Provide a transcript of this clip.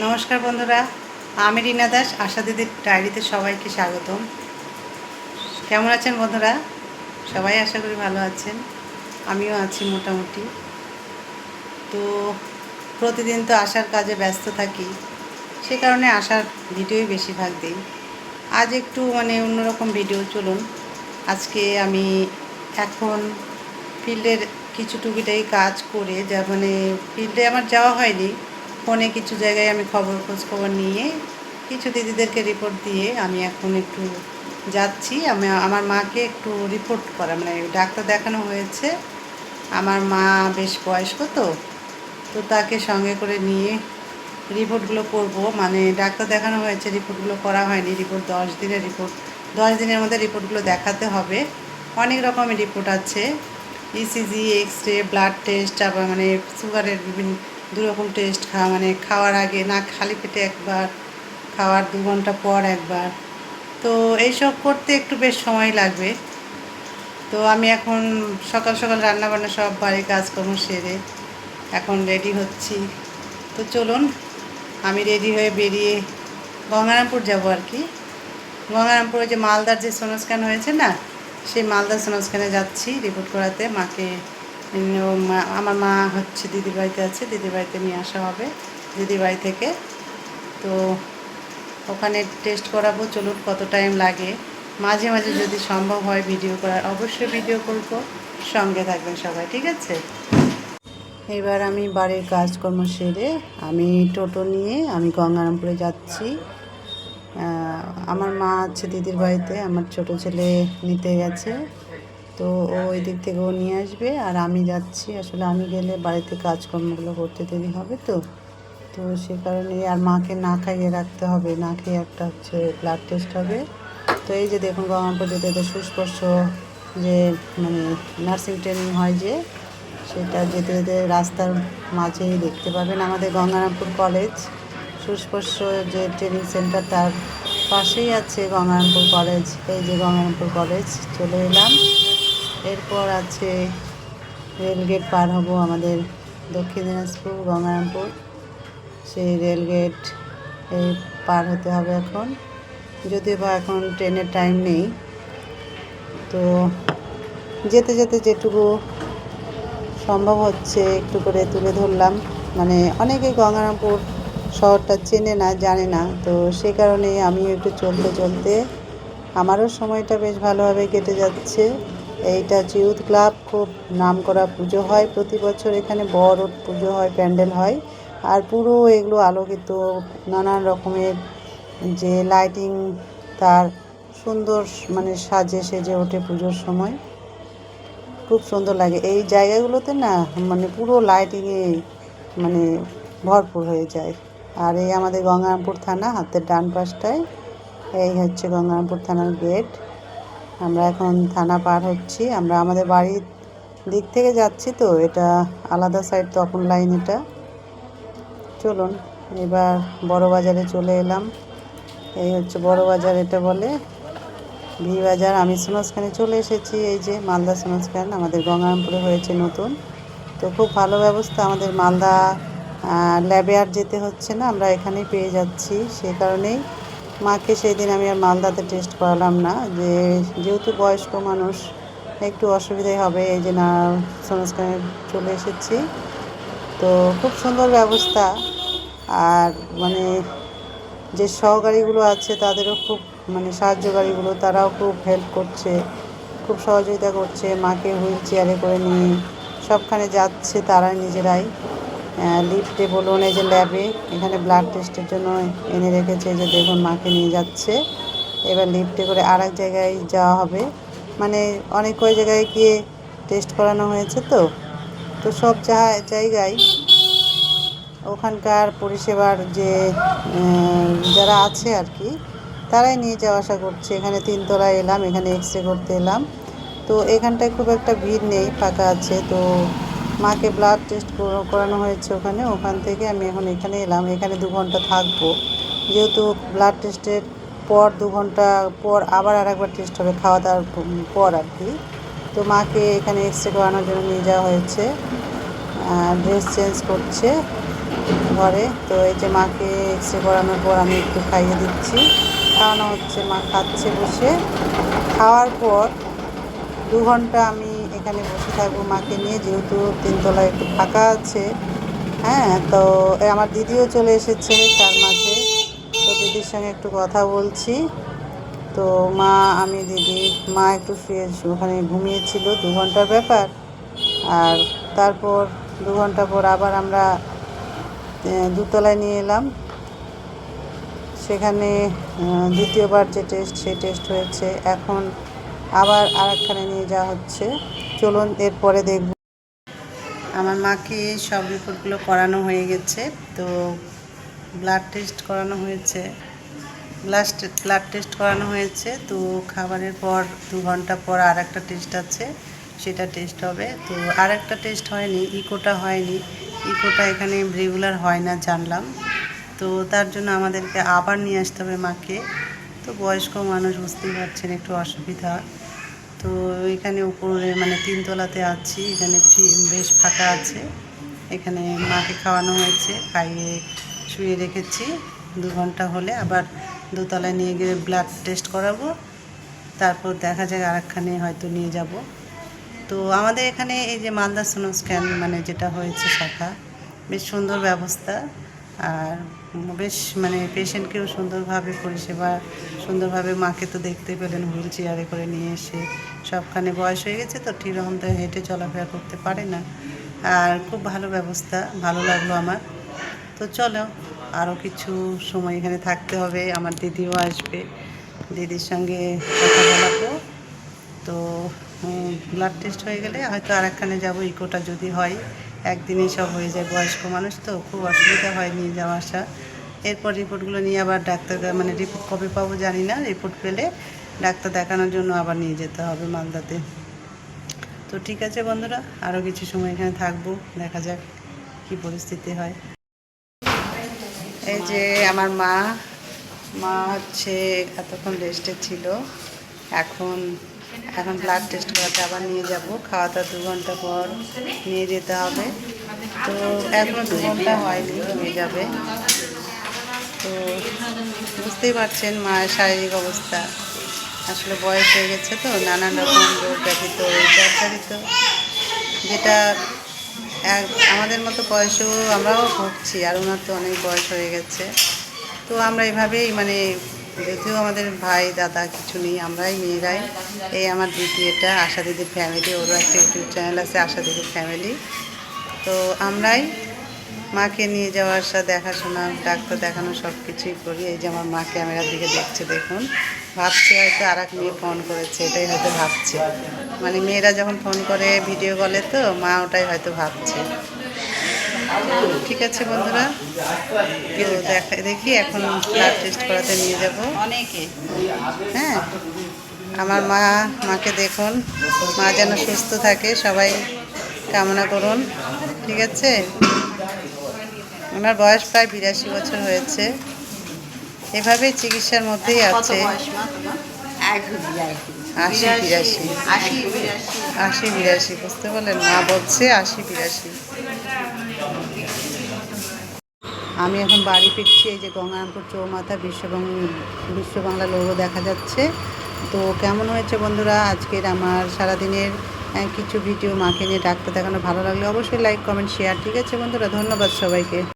নমস্কার বন্ধুরা, আমি রিনা দাস, আশা দিদির ডায়েরিতে সবাইকে স্বাগতম। কেমন আছেন বন্ধুরা? সবাই আশা করি ভালো আছেন, আমিও আছি মোটামুটি। তো প্রতিদিন তো আসার কাজে ব্যস্ত থাকি, সে কারণে আসার ভিডিওই বেশিরভাগ দিই। আজ একটু মানে অন্যরকম ভিডিও, চলুন। আজকে আমি এখন ফিল্ডের কিছু টুকিটাই কাজ করে, যা মানে ফিল্ডে আমার যাওয়া হয়নি ফোনে কিছু জায়গায় আমি খবর খোঁজ খবর নিয়ে কিছু দিদিদেরকে রিপোর্ট দিয়ে আমি এখন একটু যাচ্ছি। আমি, আমার মাকে একটু রিপোর্ট করা মানে ডাক্তার দেখানো হয়েছে। আমার মা বেশ বয়স্ক তো তো তাকে সঙ্গে করে নিয়ে রিপোর্টগুলো করব। মানে ডাক্তার দেখানো হয়েছে রিপোর্টগুলো করা হয়নি। রিপোর্ট দশ দিনের রিপোর্ট দশ দিনের মধ্যে রিপোর্টগুলো দেখাতে হবে। অনেক রকমের রিপোর্ট আছে। ECG X ray blood test আবার মানে সুগারের বিভিন্ন দু রকম টেস্ট খাওয়া মানে খাওয়ার আগে না খালি পেটে একবার, খাওয়ার দু ঘণ্টা পর একবার। তো এইসব করতে একটু বেশ সময় লাগবে। তো আমি এখন সকাল সকাল রান্না বান্না সব বাড়ির কাজকর্ম সেরে এখন রেডি হচ্ছি। তো চলুন, আমি রেডি হয়ে বেরিয়ে গঙ্গারামপুর যাব আর কি। গঙ্গারামপুরে যে মালদার যে সোনোস্ক্যান হয়েছে না, সেই মালদার সোনোস্ক্যানে যাচ্ছি রিপোর্ট করাতে, মাকে আমার মা হচ্ছে দিদির বাড়িতে আছে, দিদির বাড়িতে নিয়ে আসা হবে, দিদির বাড়ি থেকে। তো ওখানে টেস্ট করাবো, চলুন কত টাইম লাগে। মাঝে মাঝে যদি সম্ভব হয় ভিডিও করার, অবশ্যই ভিডিও করব। সঙ্গে থাকবেন সবাই, ঠিক আছে? এবার আমি বাড়ির কাজকর্ম সেরে আমি টোটো নিয়ে আমি গঙ্গারামপুরে যাচ্ছি। আমার মা আছে দিদির বাড়িতে, আমার ছোট ছেলে নিতে গেছে। তো ও ওই দিক থেকে ও নিয়ে আসবে আর আমি যাচ্ছি। আসলে আমি গেলে বাড়িতে কাজকর্মগুলো করতে দেরি হবে তো। তো সে কারণে আর মাকে না খাইয়ে রাখতে হবে। না খেয়ে একটা হচ্ছে ব্লাড টেস্ট হবে। তো এই যে দেখুন গঙ্গারামপুর যেতে যেতে সুস্পর্শ যে মানে নার্সিং ট্রেনিং হয় যে সেটা যেতে যেতে রাস্তার মাঝেই দেখতে পাবেন আমাদের গঙ্গারামপুর কলেজ সুস্পর্শ যে ট্রেনিং সেন্টার তার পাশেই আছে গঙ্গারামপুর কলেজ এই যে গঙ্গারামপুর কলেজ চলে এলাম। এরপর আছে রেলগেট পার হব আমাদের দক্ষিণ দিনাজপুর, গঙ্গারামপুর। সেই রেলগেট পার হতে হবে এখন। যদিও বা এখন ট্রেনের টাইম নেই, তো যেতে যেতে যেটুকু সম্ভব হচ্ছে একটু করে তুলে ধরলাম। মানে অনেকে গঙ্গারামপুর শহরটা চেনে না, জানে না, তো সে কারণে আমিও একটু চলতে চলতে আমারও সময়টা বেশ ভালোভাবে কেটে যাচ্ছে। এইটা ইউথ ক্লাব খুব নাম করা পুজো হয়। প্রতি বছর এখানে বড় পুজো হয়, প্যান্ডেল হয়। আর পুরো এগুলো আলোকিত, নানান রকমের যে লাইটিং তার সুন্দর মানে সাজে সেজে ওঠে পুজোর সময়। খুব সুন্দর লাগে। এই জায়গাগুলোতে না মানে পুরো লাইটিংয়ে মানে ভরপুর হয়ে যায়। আর এই আমাদের গঙ্গারামপুর থানা, হাতের ডান পাশটায়, এই হচ্ছে গঙ্গারামপুর থানার গেট। আমরা এখন থানা পার হচ্ছি। আমরা আমাদের বাড়ির দিক থেকে যাচ্ছি তো, এটা আলাদা সাইড তপন লাইন এটা। চলুন, এবার বড় বাজারে চলে এলাম। এই হচ্ছে বড় বাজার এটা বলে। ভি বাজার, আমি সোনাসখানে চলে এসেছি। এই যে মালদা সোনাসখান আমাদের গঙ্গারামপুরে হয়েছে নতুন। তো খুব ভালো ব্যবস্থা, আমাদের মালদা ল্যাবে আর যেতে হচ্ছে না, আমরা এখানেই পেয়ে যাচ্ছি। সে কারণেই মাকে সেই দিন আমি আর মালদাতে টেস্ট করালাম না, যে যেহেতু বয়স্ক মানুষ, একটু অসুবিধাই হবে, এই যে না সোনাসখানে চলে এসেছি। তো খুব সুন্দর ব্যবস্থা, আর মানে যে সহকারীগুলো আছে তাদেরও খুব মানে সাহায্যকারীগুলো তারাও খুব হেল্প করছে, খুব সহযোগিতা করছে, মাকে হুইল চেয়ারে করে নিয়ে, সবখানে যাচ্ছে তারা নিজেরাই। লিফটে বলুন, এই যে ল্যাবে এখানে ব্লাড টেস্টের জন্য এনে রেখেছে যে দেখুন মাকে নিয়ে যাচ্ছে। এবার লিফটে করে আর জায়গায় যাওয়া হবে। মানে অনেক কয় জায়গায় গিয়ে টেস্ট করানো হয়েছে তো। তো সব জায়গায় ওখানকার পরিষেবার যে যারা আছে আর কি, তারাই নিয়ে যাওয়া আসা করছে। এখানে তিনতলায় এলাম, এখানে এক্স রে করতে এলাম। তো এখানটায় খুব একটা ভিড় নেই, ফাঁকা আছে। তো মাকে ব্লাড টেস্ট করানো হয়েছে ওখানে, ওখান থেকে আমি এখন এখানে এলাম, এখানে দু ঘণ্টা থাকব। যেহেতু ব্লাড টেস্টের পর দু ঘণ্টা পর আবার আর একবার টেস্ট হবে, খাওয়া দাওয়ার পর আর কি। তো মাকে এখানে এক্স রে করানোর জন্য নিয়ে যাওয়া হয়েছে ড্রেস চেঞ্জ করছে ঘরে। তো এই যে মাকে এক্স রে করানোর পর আমি একটু খাইয়ে দিচ্ছি। খাওয়ানো হচ্ছে, মা খাচ্ছে বসে। খাওয়ার পর দু ঘণ্টা আমি এখানে বসে থাকব মাকে নিয়ে, যেহেতু তিনতলায় একটু ফাঁকা আছে। হ্যাঁ তো আমার দিদিও চলে এসেছে তার মাঝে। তো দিদির সঙ্গে একটু কথা বলছি। তো মা, আমি দিদি, মা একটু শুয়ে ওখানে ঘুমিয়েছিল, দু ঘণ্টার ব্যাপার। আর তারপর দু ঘণ্টা পর আবার আমরা দুতলায় নিয়ে এলাম। সেখানে দ্বিতীয়বার যে টেস্ট, সেই টেস্ট হয়েছে। এখন আবার আরেকখানে নিয়ে যাওয়া হচ্ছে। চলুন, এরপরে দেখব। আমার মাকে সব রিপোর্টগুলো করানো হয়ে গেছে, তো ব্লাড টেস্ট করানো হয়েছে। ব্লাড ব্লাড টেস্ট করানো হয়েছে, তো খাবারের পর দু ঘণ্টা পর আর একটা টেস্ট আছে, সেটা টেস্ট হবে। তো আর একটা টেস্ট হয়নি, ইকোটা হয়নি। ইকোটা এখানে রেগুলার হয় না, জানলাম। তো তার জন্য আমাদেরকে আবার নিয়ে আসতে হবে মাকে। তো বয়স্ক মানুষ বুঝতেই পারছেন, একটু অসুবিধা। তো এখানে উপরে মানে তিনতলাতে আছি, এখানে ফ্রি- বেশ ফাঁকা আছে। এখানে মাকে খাওয়ানো হয়েছে, খাইয়ে শুয়ে রেখেছি। দু ঘণ্টা হলে আবার দোতলায় নিয়ে গিয়ে ব্লাড টেস্ট করাবো। তারপর দেখা যাক আরেকখানে হয়তো নিয়ে যাব। তো আমাদের এখানে এই যে মালদা সোনো স্ক্যান মানে যেটা হয়েছে শাখা, বেশ সুন্দর ব্যবস্থা। আর বেশ মানে পেশেন্টকেও সুন্দরভাবে পরিষেবা, সুন্দরভাবে মাকে তো দেখতে পেলেন, হুইল চেয়ারে করে নিয়ে এসে সবখানে বয়স হয়ে গেছে তো ঠিক রকম তো হেঁটে চলাফেরা করতে পারে না। আর খুব ভালো ব্যবস্থা, ভালো লাগল আমার। তো চলো, আরও কিছু সময় এখানে থাকতে হবে, আমার দিদিও আসবে। দিদির সঙ্গে কথা বলাবো। তো ব্লাড টেস্ট হয়ে গেলে হয়তো আরেকখানে যাব ইকোটা যদি হয়। একদিনেই সব হয়ে যায়, বয়স্ক মানুষ তো, খুব অসুবিধা হয় নিয়ে যাওয়া আসা। এরপর রিপোর্টগুলো নিয়ে আবার ডাক্তার মানে রিপোর্ট কবে পাবো জানি না, রিপোর্ট পেলে ডাক্তার দেখানোর জন্য আবার নিয়ে যেতে হবে মালদাতে। তো ঠিক আছে বন্ধুরা আরও কিছু সময় এখানে থাকব, দেখা যাক কী পরিস্থিতি হয়। এই যে আমার মা মা হচ্ছে এতক্ষণ রেস্টে ছিল, এখন এখন ব্লাড টেস্ট করাতে আবার নিয়ে যাব। খাওয়া দাওয়া দু ঘণ্টা পর নিয়ে যেতে হবে। তো এখনও দু ঘণ্টা হয়নি হয়ে যাবে। তো বুঝতেই পারছেন মায়ের শারীরিক অবস্থা। আসলে বয়স হয়ে গেছে তো, নানান রকম রোগ ব্যাধিত জর্জরিত যেটা এক- আমাদের মতো বয়সেও আমরাও ভুগছি, আর ওনার তো অনেক বয়স হয়ে গেছে। তো আমরা এভাবেই মানে যদিও আমাদের ভাই, দাদা কিছু নেই, আমরাই মেয়েরাই। এই আমার দিদি এটা, আশা দিদির ফ্যামিলি ওরও একটা ইউটিউব চ্যানেল আছে, আশা দিদির ফ্যামিলি তো আমরাই মাকে নিয়ে যাওয়া আসা দেখাশোনা, ডাক্তার দেখানো সব কিছুই করি। এই যে আমার মা ক্যামেরার দিকে দেখছে, দেখুন। ভাবছে হয়তো আর এক মেয়ে ফোন করেছে, এটাই হয়তো ভাবছে। মানে মেয়েরা যখন ফোন করে ভিডিও কলে তো, মা ওটাই হয়তো ভাবছে। ঠিক আছে বন্ধুরা? তো দেখা দেখি এখন ব্লাড টেস্ট করাতে নিয়ে যাব। অনেকে। হ্যাঁ? আমার মা মাকে দেখুন। মা যেন সুস্থ থাকে সবাই কামনা করুন। ঠিক আছে? ওনার বয়স প্রায় বিরাশি বছর হয়েছে। এভাবেই চিকিৎসার মধ্যেই আছে। আশি বিরাশি। আশি বিরাশি বুঝতে পারলেন? মা বলছে আশি বিরাশি। আমি এখন বাড়ি ফিরছি, এই যে গঙ্গারামপুর চৌমাথা বিশ্ববঙ্গ বিশ্ববাংলা লোগো দেখা যাচ্ছে। তো কেমন হয়েছে বন্ধুরা? আজকের আমার সারাদিনের কিছু ভিডিও মাকে নিয়ে ডাক্তার দেখানো ভালো লাগলে। অবশ্যই লাইক কমেন্ট শেয়ার ঠিক আছে বন্ধুরা? ধন্যবাদ সবাইকে।